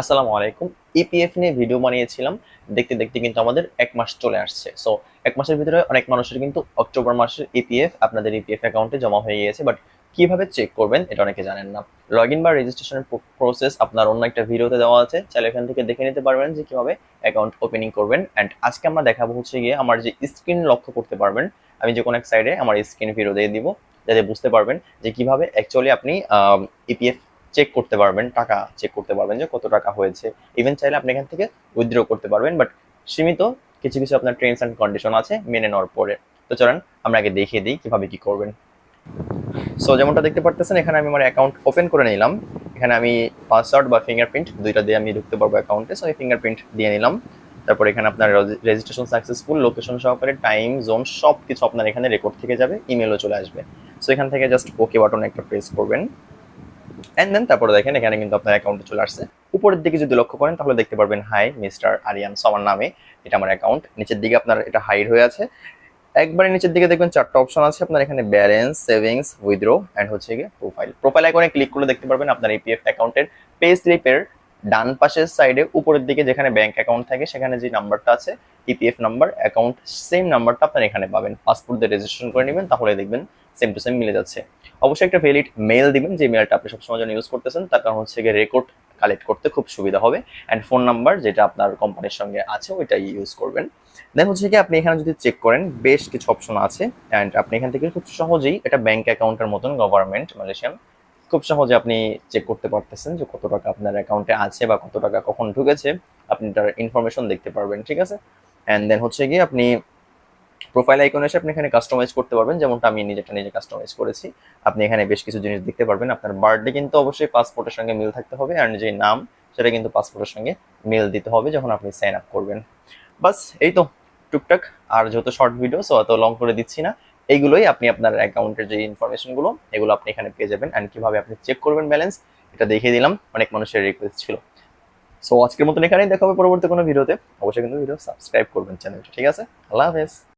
আসসালামু আলাইকুম। ইপিএফ নিয়ে ভিডিও বানিয়েছিলাম। দেখতে দেখতে কিন্তু আমাদের এক মাস চলে আসছে। সো এক মাসের ভিতরে অনেক মানুষের কিন্তু অক্টোবর মাসের ইপিএফ আপনাদের ইপিএফ অ্যাকাউন্টে জমা হয়ে গিয়েছে। বাট কীভাবে চেক করবেন এটা অনেকে জানেন না। লগ ইন বা রেজিস্ট্রেশনের প্রসেস আপনার অন্য একটা ভিডিওতে দেওয়া আছে। চাইলে এখান থেকে দেখে নিতে পারবেন যে কীভাবে অ্যাকাউন্ট ওপেনিং করবেন। অ্যান্ড আজকে আমরা দেখাবো হচ্ছে গিয়ে আমার যে স্ক্রিন লক্ষ্য করতে পারবেন, আমি যে কোনো এক সাইডে আমার স্ক্রিন ভিডিও দিয়ে দিব। যাতে বুঝতে পারবেন যে কীভাবে অ্যাকচুয়ালি আপনি ইপিএফ চেক করতে পারবেন, টাকা চেক করতে পারবেন যে কত টাকা হয়েছে। ইভেন চাইলে আপনি এখান থেকে উইথড্র করতে পারবেন বাট সীমিত কিছু কিছু আপনার ট্রেন্স অ্যান্ড কন্ডিশন আছে মেনে নেওয়ার পরে। তো চলেন, আমরা আগে দেখিয়ে দিই কীভাবে কি করবেন। সো যেমনটা দেখতে পারতেছেন, এখানে আমি আমার অ্যাকাউন্ট ওপেন করে নিলাম। এখানে আমি পাসওয়ার্ড বা ফিঙ্গারপ্রিন্ট দুইটা দিয়ে আমি ঢুকতে পারব অ্যাকাউন্টে সো এই ফিঙ্গারপ্রিন্ট দিয়ে নিলাম। তারপর এখানে আপনার রেজিস্ট্রেশন সাকসেসফুল লোকেশন সহকারে টাইম জোন সব কিছু আপনার এখানে রেকর্ড থেকে যাবে ইমেলও চলে আসবে। সো এখান থেকে জাস্ট ওকে বাটন একটা প্রেস করবেন। অ্যান্ড দেন তারপরে দেখেন, এখানে কিন্তু আপনার অ্যাকাউন্টে চলে আসছে। উপরের দিকে যদি লক্ষ্য করেন, তাহলে দেখতে পারবেন হাই মিস্টার আরিয়ান সো নামে এটা আমার অ্যাকাউন্ট নিচের দিকে আপনার এটা হাইড হয়ে আছে। একবারে নিচের দিকে দেখবেন, চারটা অপশন আছে। আপনার এখানে ব্যালেন্স সেভিংস উইথড্রো অ্যান্ড হচ্ছে গিয়ে প্রোফাইল প্রোফাইল আইকনে ক্লিক করে দেখতে পারবেন, আপনার ইপিএফ অ্যাকাউন্টের পে স্লিপের ডান পাশের সাইডে উপরের দিকে যেখানে ব্যাংক অ্যাকাউন্ট থাকে, সেখানে যে নাম্বারটা আছে ইপিএফ নাম্বার অ্যাকাউন্ট সেম নাম্বারটা আপনার এখানে পাবেন। পাসপোর্ট দিয়ে রেজিস্ট্রেশন করে নেবেন, তাহলে দেখবেন সেম টু সেম মিলে যাচ্ছে। অবশ্যই একটা ভ্যালিড মেল দিবেন, যে মেলটা আপনি সবসময় জন্য ইউজ করতেছেন, তার কারণ হচ্ছে গিয়ে রেকর্ড কালেক্ট করতে খুব সুবিধা হবে। অ্যান্ড ফোন নাম্বার যেটা আপনার কোম্পানির সঙ্গে আছে, ওইটাই ইউজ করবেন। দেন হচ্ছে কি আপনি এখানে যদি চেক করেন, বেশ কিছু অপশন আছে। অ্যান্ড আপনি এখান থেকে খুব সহজেই এটা ব্যাংক অ্যাকাউন্টের মতন গভর্নমেন্ট মালয়েশিয়ান খুব সহজে আপনি চেক করতে পারতেছেন যে কত টাকা আপনার অ্যাকাউন্টে আছে বা কত টাকা কখন ঢুকেছে। আপনি তার ইনফরমেশন দেখতে পারবেন, ঠিক আছে? অ্যান্ড দেন হচ্ছে গিয়ে আপনি প্রোফাইল আইকন এসে আপনি এখানে কাস্টমাইজ করতে পারবেন। যেমনটা আমি নিজেটা নিজে কাস্টমাইজ করেছি। আপনি এখানে বেশ কিছু জিনিস দেখতে পারবেন। আপনার বার্থডে কিন্তু অবশ্যই পাসপোর্টের সঙ্গে মিল থাকতে হবে। আর যে নাম, সেটা কিন্তু পাসপোর্টের সঙ্গে মিল দিতে হবে যখন আপনি সাইন আপ করবেন। বাস, এই তো, টুকটাক। আর যেহেতু শর্ট ভিডিও সো অত লং করে দিচ্ছি না। এইগুলোই আপনি আপনার অ্যাকাউন্টের যে ইনফরমেশনগুলো এগুলো আপনি এখানে পেয়ে যাবেন অ্যান্ড কীভাবে আপনি চেক করবেন ব্যালেন্স এটা দেখিয়ে দিলাম, অনেক মানুষের রিকোয়েস্ট ছিল। সো আজকের মতন এখানেই দেখা হবে পরবর্তী কোনো ভিডিওতে অবশ্যই কিন্তু ভিডিও সাবস্ক্রাইব করবেন চ্যানেলটা ঠিক আছে? আল্লাহ হাফেজ।